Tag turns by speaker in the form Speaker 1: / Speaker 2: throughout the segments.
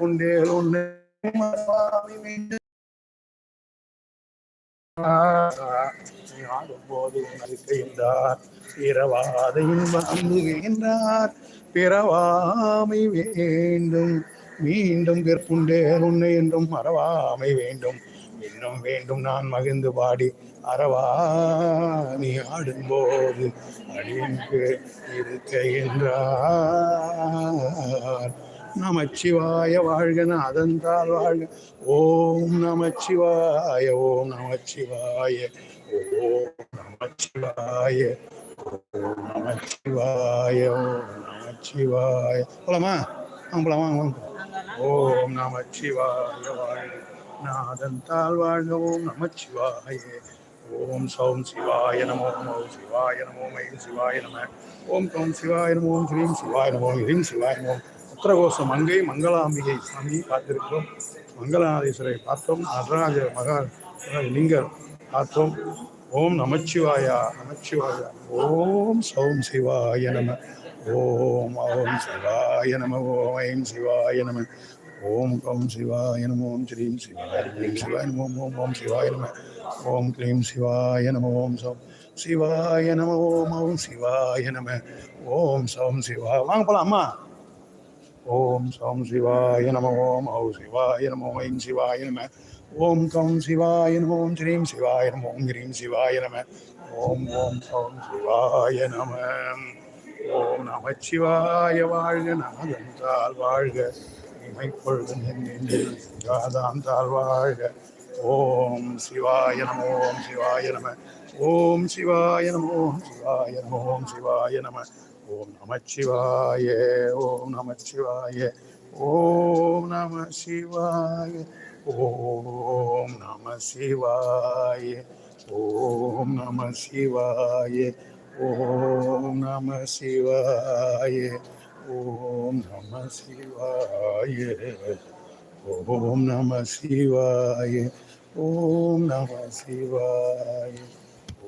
Speaker 1: பிறப்புண்டேல் உன்னை மறவாமை போது உணர்கின்றார் பிறவாமை வேண்டும். மீண்டும் பிறப்புண்டேல் உன்னை என்றும் மறவாமை வேண்டும். இன்னும் வேண்டும் நான் மகிழ்ந்து பாடி அறவா. நீ ஆடும்போது அடியனுக்கு இருக்கின்றார் நமச்சிவாய வாழ்க நாதந்தால் வாழ்க. ஓம் நமச்சிவாய ஓம் நமச்சிவாய ஓம் நமச்சிவாய ஓம் நமச்சிவாய ஓம் நமச்சிவாய. போலாமா? வாங்க போலாம்? வாங்க வாங்க. ஓம் நமச்சிவாய வாழ்க நாதன் வாழ்க ஓம் நமச்சிவாய. ஓம் சௌம் சிவாய நமோ நமோ சிவாய நமோ மயம் சிவாய நம. ஓம் கௌம் சிவாய நமோ ஓம் ஸ்ரீம் சிவாய நமோ ஹிரீம் சிவாய நமோ. உத்தரகோச மங்கை மங்களாம்பிகை சாமி பார்த்திருக்கிறோம் மங்களாதீஸ்வரை பார்த்தோம் நடராஜ மகா லிங்கர் பார்த்தோம் ஓம் நமச்சிவாயா நமச்சிவாயா ஓம் சௌம் சிவாய நம ஓம் ஓம் சிவாய நம ஓம் ஐம் சிவாய நம ஓம் கம் சிவாய நம ஓம் ஸ்ரீம் சிவாய க்ளீம் சிவாய நம ஓம் ஓம் ஓம் சிவாய நம ஓம் க்ளீம் சிவாய நம ஓம் சௌம் சிவாய நம ஓம் ஓம் சிவாய நம ஓம் சௌம் சிவா வாங்க போலாம் அம்மா ஓம் சௌம் சிவாய நம ஓம் ஔ சிவாய நம ஐம் சிவாய நம ஓம் கம் சிவாய நம ஓம் ஸ்ரீம் சிவாய நம ஓம் கிரீம் சிவாய நம ஓம் ஓம் சௌம் சிவாய நம. ஓம் நமச்சிவாய வாழ்க நமதந்தால் வாழ்க இமைப்பொழுது நின்றாதாந்தால் வாழ்க. ஓம் சிவாய நம ஓம் சிவாய நம ஓம் சிவாய நமோ சிவாய நம ஓம் சிவாய நம ஓம் நமச்சிவாய ஓம் நமச்சிவாய ஓம் நம சிவாய ஓம் நம சிவாய ஓம் நம சிவாய ஓம் நம சிவாய ஓம் நம சிவாய ஓம் நம சிவாய ஓம் நம சிவாய.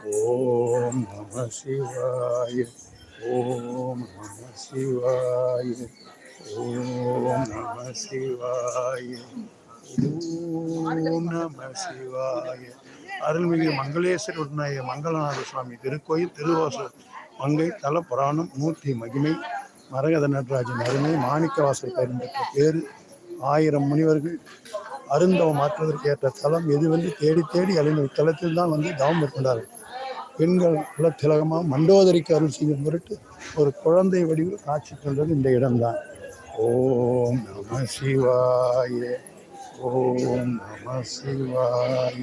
Speaker 1: ஓம் நம சிவாய ஓம் நம சிவாய ஓம் நம சிவாய ஓம் நம சிவாய அருள்மிகு மங்களேஸ்வர உடனாய மங்களநாத சுவாமி திருக்கோயில் திருவாசல் மங்கை தல புராணம் மூர்த்தி மகிமை மரகத நடராஜன் அருமை மாணிக்கவாசல் பெரும்பெற்ற பேரு ஆயிரம் முனிவர்கள் அருந்தவம் மாற்றுவதற்கு ஏற்ற தலம் எது வந்து தேடி தேடி அழிந்த இத்தலத்தில் தான் வந்து தவம் மேற்கொண்டார்கள் பெண்கள் குலத்திலகமாக மண்டோதரிக்கு அருள் செய்யும் பொருட்டு ஒரு குழந்தை வடிவில் காட்சி தந்தது இந்த இடம்தான். ஓம் நம சிவாய ஓம் நம சிவாய.